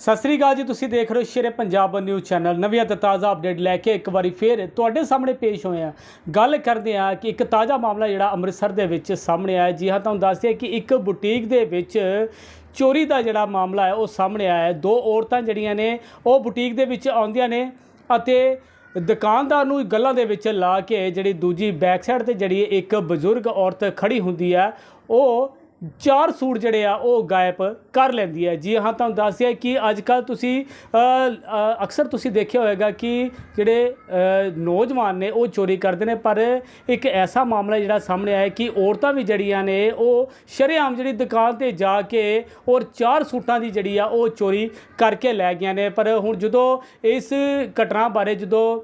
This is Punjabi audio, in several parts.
ਸਤਿ ਸ੍ਰੀ ਅਕਾਲ ਜੀ, ਤੁਸੀਂ ਦੇਖ ਰਹੇ ਹੋ ਸ਼ੇਰੇ ਪੰਜਾਬ ਨਿਊਜ਼ ਚੈਨਲ। ਨਵੀਆਂ ਤੇ ਤਾਜ਼ਾ ਅਪਡੇਟ ਲੈ ਕੇ ਇੱਕ ਵਾਰੀ ਫੇਰ ਤੁਹਾਡੇ ਸਾਹਮਣੇ ਪੇਸ਼ ਹੋਏ ਆ ਗੱਲ ਕਰਦੇ ਆ ਕਿ ਇੱਕ ਤਾਜ਼ਾ ਮਾਮਲਾ ਜਿਹੜਾ ਅੰਮ੍ਰਿਤਸਰ ਦੇ ਵਿੱਚ ਸਾਹਮਣੇ ਆਇਆ ਜੀ ਹਾਂ, ਤੁਹਾਨੂੰ ਦੱਸ ਦਈਏ ਕਿ ਇੱਕ ਬੁਟੀਕ ਦੇ ਵਿੱਚ ਚੋਰੀ ਦਾ ਜਿਹੜਾ ਮਾਮਲਾ ਹੈ, ਉਹ ਸਾਹਮਣੇ ਆਇਆ ਹੈ। ਦੋ ਔਰਤਾਂ ਜਿਹੜੀਆਂ ਨੇ, ਉਹ ਬੁਟੀਕ ਦੇ ਵਿੱਚ ਆਉਂਦੀਆਂ ਨੇ ਅਤੇ ਦੁਕਾਨਦਾਰ ਨੂੰ ਗੱਲਾਂ ਦੇ ਵਿੱਚ ਲਾ ਕੇ ਜਿਹੜੀ ਦੂਜੀ ਬੈਕ ਸਾਈਡ ਤੇ ਜਿਹੜੀ ਇੱਕ ਬਜ਼ੁਰਗ ਔਰਤ ਖੜੀ ਹੁੰਦੀ ਹੈ, ਉਹ ਚਾਰ ਸੂਟ ਜਿਹੜੇ ਆ, ਉਹ ਗਾਇਬ ਕਰ ਲੈਂਦੀ ਹੈ। ਜੀ ਹਾਂ, ਤੁਹਾਨੂੰ ਦੱਸਿਆ ਕਿ ਅੱਜ ਕੱਲ ਤੁਸੀਂ ਅਕਸਰ ਤੁਸੀਂ ਦੇਖਿਆ ਹੋਵੇਗਾ ਕਿ ਜਿਹੜੇ ਨੌਜਵਾਨ ਨੇ, ਉਹ ਚੋਰੀ ਕਰਦੇ ਨੇ। ਪਰ ਇੱਕ ਐਸਾ ਮਾਮਲਾ ਜਿਹੜਾ ਸਾਹਮਣੇ ਆਇਆ ਕਿ ਔਰਤਾਂ ਵੀ ਜਿਹੜੀਆਂ ਨੇ, ਉਹ ਸ਼ਰੇਆਮ ਜਿਹੜੀ ਦੁਕਾਨ ਤੇ ਜਾ ਕੇ ਔਰ ਚਾਰ ਸੂਟਾਂ ਦੀ ਜਿਹੜੀ ਆ, ਉਹ ਚੋਰੀ ਕਰਕੇ ਲੈ ਗਈਆਂ ਨੇ। ਪਰ ਹੁਣ ਜਦੋਂ ਇਸ ਘਟਨਾ ਬਾਰੇ, ਜਦੋਂ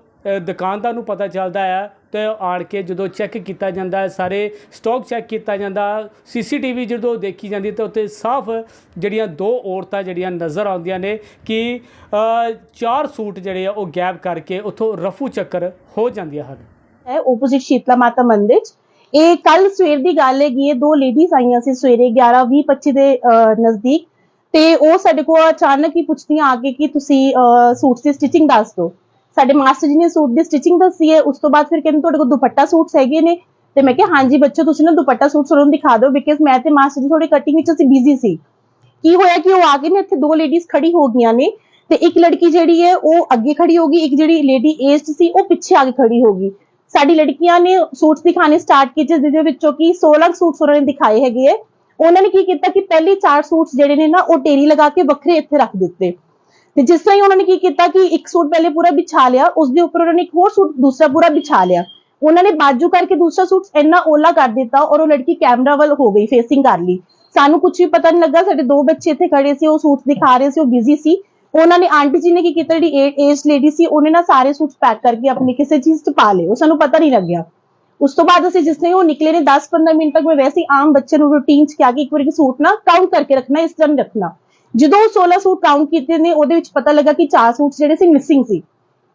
ਦੁਕਾਨਦਾਰ ਨੂੰ ਪਤਾ ਚੱਲਦਾ ਹੈ ਤੇ ਆਣ ਕੇ ਜਦੋਂ ਚੈੱਕ ਕੀਤਾ ਜਾਂਦਾ ਹੈ ਸਾਰੇ ਸਟਾਕ ਚੈੱਕ ਕੀਤਾ ਜਾਂਦਾ ਸੀਸੀਟੀਵੀ ਜਦੋਂ ਦੇਖੀ ਜਾਂਦੀ ਤਾਂ ਉੱਤੇ ਸਾਫ਼ ਜਿਹੜੀਆਂ ਦੋ ਔਰਤਾਂ ਜਿਹੜੀਆਂ ਨਜ਼ਰ ਆਉਂਦੀਆਂ ਨੇ ਕਿ ਚਾਰ ਸੂਟ ਜਿਹੜੇ ਆ ਉਹ ਗਾਇਬ ਕਰਕੇ ਉੱਥੋਂ ਰਫੂ ਚੱਕਰ ਹੋ ਜਾਂਦੀਆਂ ਹਨ। ਹੈ ਆਪੋਜ਼ਿਟ ਸ਼ੀਤਲਾ ਮਾਤਾ ਮੰਦਿਰ 'ਚ। ਇਹ ਕੱਲ ਸਵੇਰ ਦੀ ਗੱਲ ਹੈਗੀ ਹੈ, ਦੋ ਲੇਡੀਜ਼ ਆਈਆਂ ਸੀ ਸਵੇਰੇ 11 20 25 ਦੇ ਨਜ਼ਦੀਕ। ਤੇ ਉਹ ਸਾਡੇ ਕੋਲ ਅਚਾਨਕ ਹੀ ਪੁੱਛਦੀਆਂ ਆ ਕੇ ਕਿ ਤੁਸੀਂ ਸੂਟ ਦੀ ਸਟਿਚਿੰਗ ਦੱਸ ਦਿਓ। ਸਾਡੇ ਮਾਸਟਰ ਜੀ ਨੇ ਸੂਟ ਦੀ ਸਟਿਚਿੰਗ ਦੱਸੀ ਹੈ, ਉਸ ਤੋਂ ਬਾਅਦ ਫਿਰ ਕਹਿੰਦੇ ਤੁਹਾਡੇ ਕੋਲ ਦੁਪੱਟਾ ਸੂਟਸ ਹੈਗੇ ਨੇ। ਤੇ ਮੈਂ ਕਿਹਾ, ਹਾਂਜੀ ਬੱਚੋ ਤੁਸੀਂ ਨਾ ਦੁਪੱਟਾ ਸੂਟ ਸਾਨੂੰ ਦਿਖਾ ਦਿਓ ਬਿਕਾਜ਼ ਮੈਂ ਤੇ ਮਾਸਟਰ ਜੀ ਥੋੜੇ ਕਟਿੰਗ ਵਿੱਚ ਅਸੀਂ ਬਿਜ਼ੀ ਸੀ। ਕੀ ਹੋਇਆ ਕਿ ਉਹ ਆ ਕੇ ਨੇ ਇੱਥੇ ਦੋ ਲੇਡੀਜ਼ ਖੜੀ ਹੋ ਗਈਆਂ ਨੇ, ਤੇ ਇੱਕ ਲੜਕੀ ਜਿਹੜੀ ਹੈ, ਉਹ ਅੱਗੇ ਖੜੀ ਹੋ ਗਈ, ਇੱਕ ਜਿਹੜੀ ਲੇਡੀ ਏਜਡ ਸੀ, ਉਹ ਪਿੱਛੇ ਆ ਕੇ ਖੜੀ ਹੋ ਗਈ। ਸਾਡੀ ਲੜਕੀਆਂ ਨੇ ਸੂਟਸ ਦਿਖਾਣੇ ਸਟਾਰਟ ਕੀਤੇ, ਜਿਹਦੇ ਵਿੱਚੋਂ ਕਿ 16 ਸੂਟਸ ਉਹਨਾਂ ਨੇ ਦਿਖਾਏ ਹੈਗੇ ਉਹਨਾਂ ਨੇ ਕੀ ਕੀਤਾ ਕਿ ਪਹਿਲੇ ਚਾਰ ਸੂਟਸ ਜਿਹੜੇ ਨੇ ਨਾ, ਉਹ ਟੇਰੀ ਲਗਾ ਕੇ ਵੱਖਰੇ ਇੱਥੇ ਰੱਖ ਦਿੱਤੇ। ਤੇ ਜਿਸ ਤਰ੍ਹਾਂ ਹੀ ਉਹਨਾਂ ਨੇ ਕੀ ਕੀਤਾ ਕਿ ਇੱਕ ਸੂਟ ਪਹਿਲੇ ਪੂਰਾ ਵਿਛਾ ਲਿਆ, ਉਸ ਦੇ ਉੱਪਰ ਉਹਨਾਂ ਨੇ ਇੱਕ ਹੋਰ ਸੂਟ ਦੂਸਰਾ ਪੂਰਾ ਵਿਛਾ ਲਿਆ। ਉਹਨਾਂ ਨੇ ਬਾਜੂ ਕਰਕੇ ਦੂਸਰਾ ਸੂਟ ਇੰਨਾ ਓਲਾ ਕਰ ਦਿੱਤਾ ਔਰ ਉਹ ਲੜਕੀ ਕੈਮਰਾ ਵੱਲ ਹੋ ਗਈ ਫੇਸਿੰਗ ਕਰ ਲਈ। ਸਾਨੂੰ ਕੁਝ ਵੀ ਪਤਾ ਨਹੀਂ ਲੱਗਾ, ਸਾਡੇ ਦੋ ਬੱਚੇ ਇੱਥੇ ਖੜੇ ਸੀ, ਉਹ ਸੂਟ ਦਿਖਾ ਰਹੇ ਸੀ, ਉਹ ਬਿਜ਼ੀ ਸੀ। ਉਹਨਾਂ ਨੇ ਆਂਟੀ ਜੀ ਨੇ ਕੀ ਕੀਤਾ, ਜਿਹੜੀ ਏਜ ਲੇਡੀ ਸੀ, ਉਹਨੇ ਨਾ ਸਾਰੇ ਸੂਟ ਪੈਕ ਕਰਕੇ ਆਪਣੀ ਕਿਸੇ ਚੀਜ਼ 'ਚ ਪਾ ਲਏ, ਉਹ ਸਾਨੂੰ ਪਤਾ ਨਹੀਂ ਲੱਗਿਆ। ਉਸ ਤੋਂ ਬਾਅਦ ਅਸੀਂ ਜਿਸ ਨੇ ਉਹ ਨਿਕਲੇ ਨੇ 10-15 ਮਿੰਟ ਤੱਕ ਮੈਂ ਵੈਸੇ ਆਮ ਬੱਚੇ ਨੂੰ ਰੂਟੀਨ 'ਚ ਕਿਹਾ ਕਿ ਇੱਕ ਵਾਰੀ ਸੂਟ ਨਾ ਕਾਊਂਟ ਕਰਕੇ ਰੱਖਣਾ, ਇਸ ਤਰ੍ਹਾਂ ਰੱਖਣਾ। ਜਦੋਂ 16 ਸੂਟ ਕਾਊਂਟ ਕੀਤੇ ਨੇ, ਉਹਦੇ ਵਿੱਚ ਪਤਾ ਲੱਗਾ ਕਿ ਚਾਰ ਸੂਟ ਜਿਹੜੇ ਸੀ ਮਿਸਿੰਗ ਸੀ।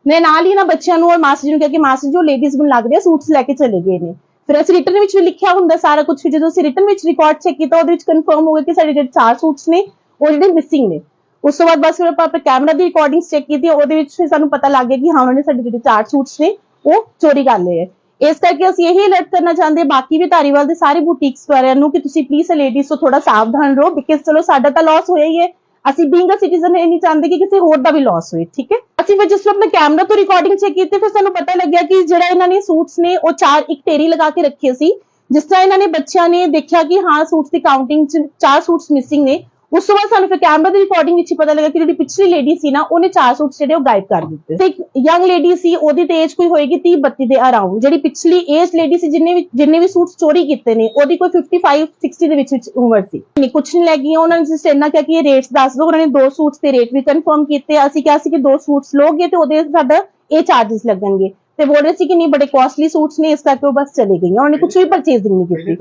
ਮੈਂ ਨਾਲ ਹੀ ਨਾ ਬੱਚਿਆਂ ਨੂੰ ਔਰ ਮਾਸਟਰ ਜੀ ਨੂੰ ਕਿਹਾ ਕਿ ਮਾਸਟਰ ਜੋ ਲੇਡੀਜ਼ ਨੂੰ ਲੱਗ ਸੂਟਸ ਲੈ ਕੇ ਚਲੇ ਗਏ ਨੇ। ਫਿਰ ਅਸੀਂ ਰਿਟਰਨ ਵਿੱਚ ਵੀ ਲਿਖਿਆ ਹੁੰਦਾ ਸਾਰਾ ਕੁਝ ਜਦੋਂ ਅਸੀਂ ਰਿਟਰਨ ਵਿੱਚ ਰਿਕਾਰਡ ਚੈੱਕ ਕੀਤਾ, ਉਹਦੇ ਵਿੱਚ ਕਨਫਰਮ ਹੋ ਗਿਆ ਕਿ ਸਾਡੇ ਜਿਹੜੇ ਚਾਰ ਸੂਟਸ ਨੇ, ਉਹ ਜਿਹੜੇ ਮਿਸਿੰਗ ਨੇ। ਉਸ ਤੋਂ ਬਾਅਦ ਬਸ ਫਿਰ ਆਪਾਂ ਆਪਣੇ ਕੈਮਰਾ ਦੀ ਰਿਕਾਰਡਿੰਗਸ ਚੈੱਕ ਕੀਤੀ, ਉਹਦੇ ਵਿੱਚ ਸਾਨੂੰ ਪਤਾ ਲੱਗ ਗਿਆ ਕਿ ਹਾਂ, ਉਹਨਾਂ ਨੇ ਸਾਡੇ ਜਿਹੜੇ ਚਾਰ ਸੂਟਸ ਨੇ, ਉਹ ਚੋਰੀ ਕਰ ਲਏ ਇਸ ਕਰਕੇ ਅਸੀਂ ਇਹ ਅਲਰਟ ਕਰਨਾ ਚਾਹੁੰਦੇ ਬਾਕੀ ਵੀ ਧਾਰੀਵਾਲ ਦੇ ਸਾਰੇ ਬੁਟੀਕਸ ਵਾਲਿਆਂ ਨੂੰ ਕਿ ਤੁਸੀਂ ਪਲੀਜ਼ ਲੇਡੀਜ਼ ਤੋਂ ਥੋੜਾ ਸਾਵਧਾਨ ਰਹੋ ਬਿਕਾਜ਼ ਚਲੋ ਸਾਡਾ ਤਾਂ ਲਾਸ ਹੋਇਆ ਹੀ ਹੈ। ਅਸੀਂ ਬੀਇੰਗ ਅ ਸਿਟੀਜ਼ਨ ਇਹ ਨਹੀਂ ਚਾਹੁੰਦੇ ਕਿ ਕਿਸੇ ਹੋਰ ਦਾ ਵੀ ਲਾਸ ਹੋਏ, ਠੀਕ ਹੈ? ਅਸੀਂ ਫਿਰ ਜਿਸ ਆਪਣੇ ਕੈਮਰਾ ਤੋਂ ਰਿਕਾਰਡਿੰਗ ਚੈੱਕ ਕੀਤੀ, ਫਿਰ ਸਾਨੂੰ ਪਤਾ ਲੱਗਿਆ ਕਿ ਜਿਹੜਾ ਇਹਨਾਂ ਨੇ ਸੂਟਸ ਨੇ, ਉਹ ਚਾਰ ਇੱਕ ਢੇਰੀ ਲਗਾ ਕੇ ਰੱਖੇ ਸੀ। ਜਿਸ ਤਰ੍ਹਾਂ ਇਹਨਾਂ ਨੇ ਬੱਚਿਆਂ ਨੇ ਦੇਖਿਆ ਕਿ ਹਾਂ ਸੂਟਸ ਦੀ ਕਾਊਂਟਿੰਗ ਚ ਚਾਰ ਸੂਟਸ ਮਿਸਿੰਗ ਨੇ ਉਸ ਤੋਂ ਬਾਅਦ ਸਾਨੂੰ ਫਿਰ ਕੈਮਰਾ ਦੀ ਰਿਕਾਰਡਿੰਗ ਵਿੱਚ ਪਤਾ ਲੱਗਾ ਕਿ ਜਿਹੜੀ ਪਿਛਲੀ ਲੇਡੀ ਸੀ ਨਾ ਉਹਨੇ ਚਾਰ ਸੂਟਸ ਜਿਹੜੇ ਉਹ ਗਾਇਬ ਕਰ ਦਿੱਤੇ। ਤੇ ਇੱਕ ਯੰਗ ਲੇਡੀ ਸੀ ਉਹਦੀ ਤੇ ਏਜ ਕੋਈ ਹੋਏਗੀ 30 32 ਦੇ ਅਰਾਊਂਡ ਜਿਹੜੀ ਪਿਛਲੀ ਏਜ ਲੇਡੀ ਸੀ ਜਿੰਨੇ ਵੀ ਜਿੰਨੇ ਵੀ ਸੂਟਸ ਚੋਰੀ ਕੀਤੇ ਨੇ ਉਹਦੀ ਕੋਈ 55 60 ਦੇ ਵਿੱਚ ਵਿੱਚ ਉਮਰ ਸੀ। ਨਹੀਂ ਕੁਝ ਨਹੀਂ ਲੱਗੀ ਉਹਨਾਂ ਨੇ ਜਿਸ ਇੰਨਾ ਕਿਹਾ ਕਿ ਇਹ ਰੇਟਸ ਦੱਸ ਦਿਓ। ਉਹਨਾਂ ਨੇ ਦੋ ਸੂਟਸ ਦੇ ਰੇਟ ਵੀ ਕਨਫਰਮ ਕੀਤੇ। ਅਸੀਂ ਕਿਹਾ ਸੀ ਕਿ ਦੋ ਸੂਟਸ ਲੋਗੇ ਤੇ ਉਹਦੇ ਸਾਡਾ ਇਹ ਚਾਰजेस ਲੱਗਣਗੇ। ਤੇ ਬੋਲ ਰਹੇ ਸੀ ਕਿ ਨਹੀਂ ਬੜੇ ਕਾਸਟਲੀ ਸੂਟਸ ਨੇ ਇਸ ਕਰਕੇ ਉਹ ਬਸ ਚਲੇ ਗਈਆਂ। ਉਹਨੇ ਕੁਝ ਵੀ ਪਰਚੇਜ਼ਿੰਗ ਨਹੀਂ ਕੀਤੀ।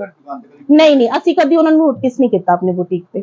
ਨਹੀਂ ਨਹੀਂ ਅਸੀਂ ਕਦੀ ਉਹਨਾਂ ਨੂੰ ਨੋਟਿਸ ਨਹੀਂ ਕੀਤਾ ਆਪਣੇ ਬੁਟੀਕ ਤੇ।